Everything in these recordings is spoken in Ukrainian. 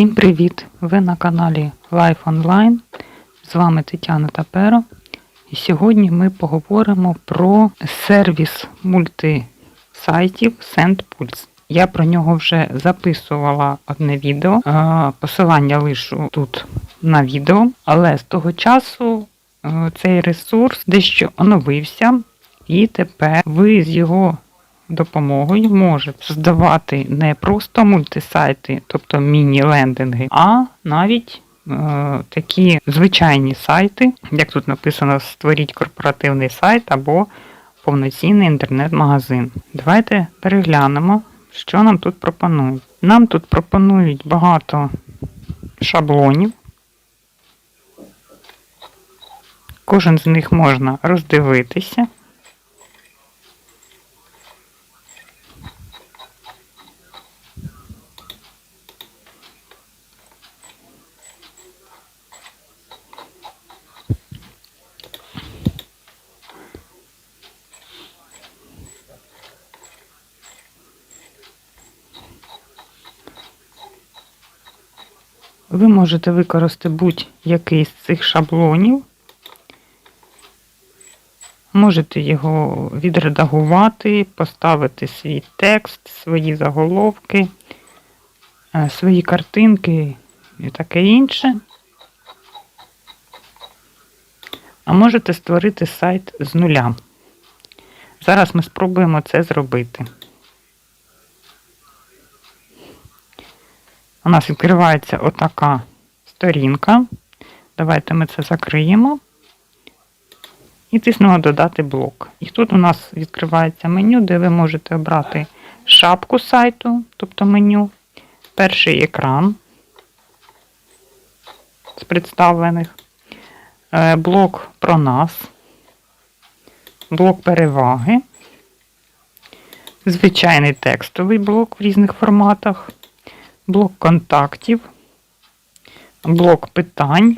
Всім привіт! Ви на каналі Life Online. З вами Тетяна Таперо. І сьогодні ми поговоримо про сервіс мультисайтів SendPulse. Я про нього вже записувала одне відео. Посилання лишу тут на відео, але з того часу е, цей ресурс дещо оновився, і тепер ви з його допомогою можете создавати не просто мультисайти, тобто міні-лендинги, а навіть е, такі звичайні сайти, як тут написано, створіть корпоративний сайт або повноцінний інтернет-магазин. Давайте переглянемо, що нам тут пропонують. Нам тут пропонують багато шаблонів. Кожен з них можна роздивитися. Ви можете використати будь-який з цих шаблонів. Можете його відредагувати, поставити свій текст, свої заголовки, е, свої картинки і таке інше. А можете створити сайт з нуля. Зараз ми спробуємо це зробити. У нас відкривається отака сторінка. Давайте ми це закриємо. І тиснемо додати блок. І тут у нас відкривається меню, де ви можете обрати шапку сайту, тобто меню, перший екран з представлених, е, блок про нас, блок переваги, звичайний текстовий блок в різних форматах блок контактів, блок питань,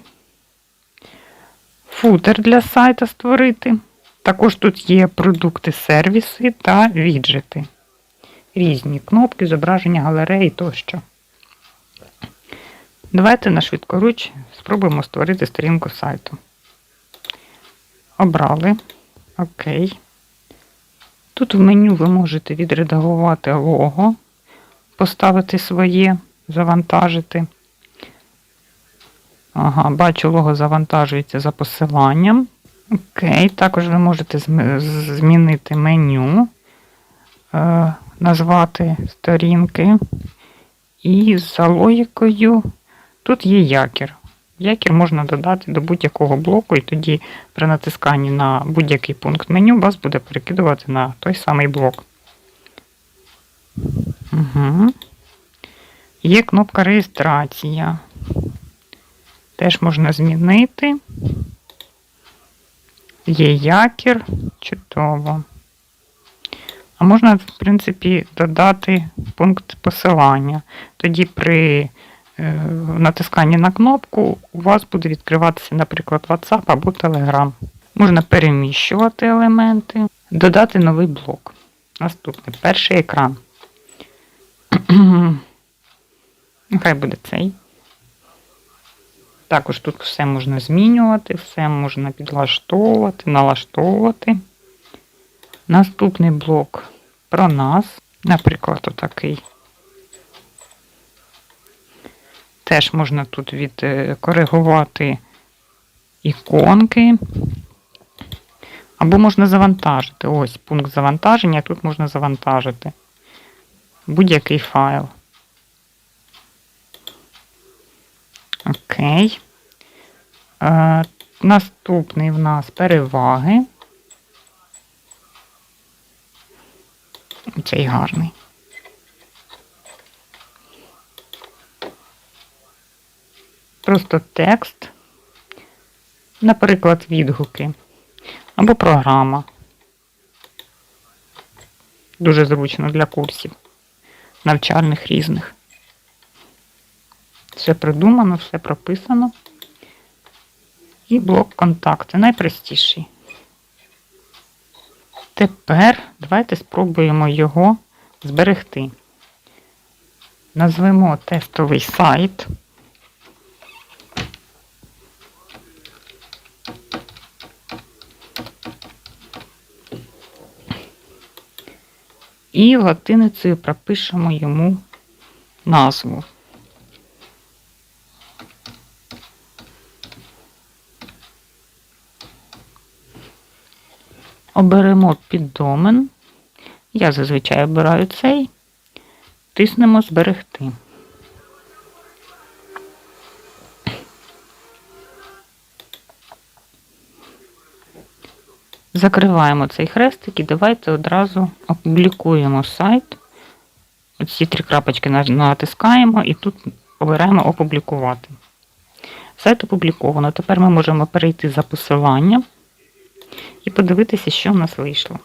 футер для сайта створити. Також тут є продукти, сервіси та віджити. Різні кнопки, зображення галереї тощо. Давайте на швидкоруч спробуємо створити сторінку сайту. Обрали. Окей. Тут в меню ви можете відредагувати лого поставити своє, завантажити. Ага, бачу, лого завантажується за посиланням. Окей, також ви можете змінити меню, е, назвати сторінки. І за логікою тут є якір. Якір можна додати до будь-якого блоку, і тоді при натисканні на будь-який пункт меню вас буде перекидувати на той самий блок. Угу. Є кнопка реєстрація. Теж можна змінити. Є якір, чудово. А можна, в принципі, додати пункт посилання. Тоді при е, натисканні на кнопку у вас буде відкриватися, наприклад, WhatsApp або Telegram. Можна переміщувати елементи, додати новий блок. Наступний перший екран. Нехай буде цей. Також тут все можна змінювати, все можна підлаштовувати, налаштовувати. Наступний блок про нас, наприклад, отакий. Теж можна тут відкоригувати іконки. Або можна завантажити. Ось пункт завантаження, тут можна завантажити будь-який файл. Окей. Е, Наступний в нас переваги. Цей гарний. Просто текст, наприклад, відгуки або програма. Дуже зручно для курсів навчальних різних. Все придумано, все прописано. І блок контакти найпростіший. Тепер давайте спробуємо його зберегти. Назвемо тестовий сайт. І латиницею пропишемо йому назву. Оберемо піддомен. Я зазвичай обираю цей. Тиснемо зберегти. Закриваємо цей хрестик і давайте одразу опублікуємо сайт. Оці три крапочки натискаємо і тут обираємо опублікувати. Сайт опубліковано. Тепер ми можемо перейти за посиланням і подивитися, що в нас вийшло.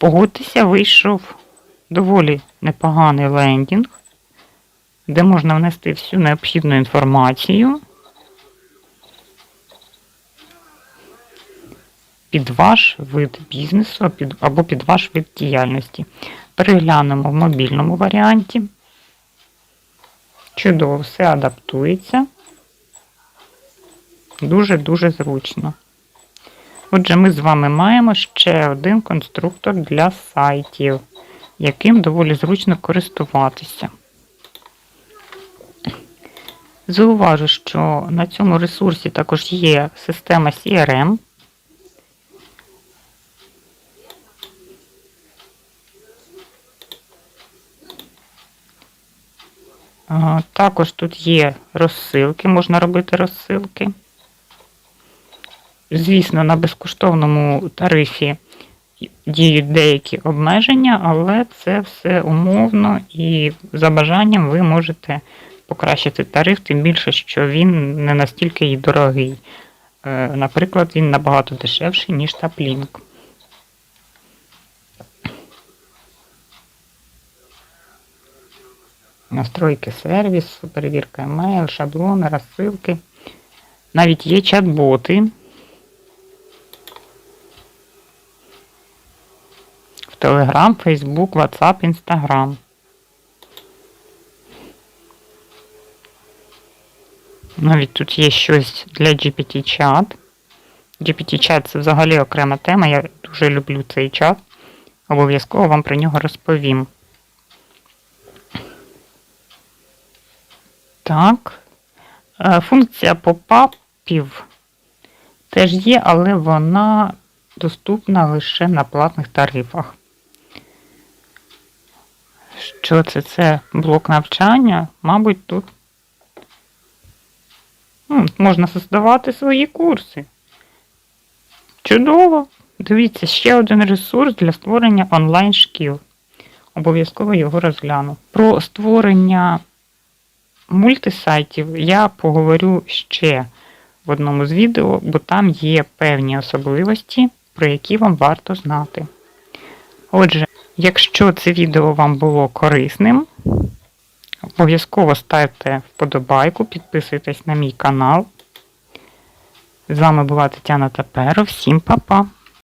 Погодьтеся, вийшов доволі непоганий лендінг, де можна внести всю необхідну інформацію під ваш вид бізнесу або під ваш вид діяльності. Переглянемо в мобільному варіанті. Чудово, все адаптується. Дуже-дуже зручно. Отже, ми з вами маємо ще один конструктор для сайтів, яким доволі зручно користуватися. Зауважу, що на цьому ресурсі також є система CRM. Також тут є розсилки, можна робити розсилки. Звісно, на безкоштовному тарифі діють деякі обмеження, але це все умовно і за бажанням ви можете покращити тариф, тим більше, що він не настільки і дорогий. Е, Наприклад, він набагато дешевший, ніж Таплінк. Настройки сервісу, перевірка емейл, шаблони, розсилки. Навіть є чат-боти. В Telegram, Facebook, WhatsApp, Instagram. Навіть тут є щось для GPT-чат. GPT-чат це взагалі окрема тема. Я дуже люблю цей чат. Обов'язково вам про нього розповім. Так. Е, Функція попапів теж є, але вона доступна лише на платних тарифах. Що це? Це блок навчання? Мабуть, тут м, можна создавати свої курси. Чудово! Дивіться, ще один ресурс для створення онлайн-шкіл. Обов'язково його розгляну. Про створення мультисайтів я поговорю ще в одному з відео, бо там є певні особливості, про які вам варто знати. Отже, якщо це відео вам було корисним, обов'язково ставте вподобайку, підписуйтесь на мій канал. З вами була Тетяна Таперо. Всім па-па!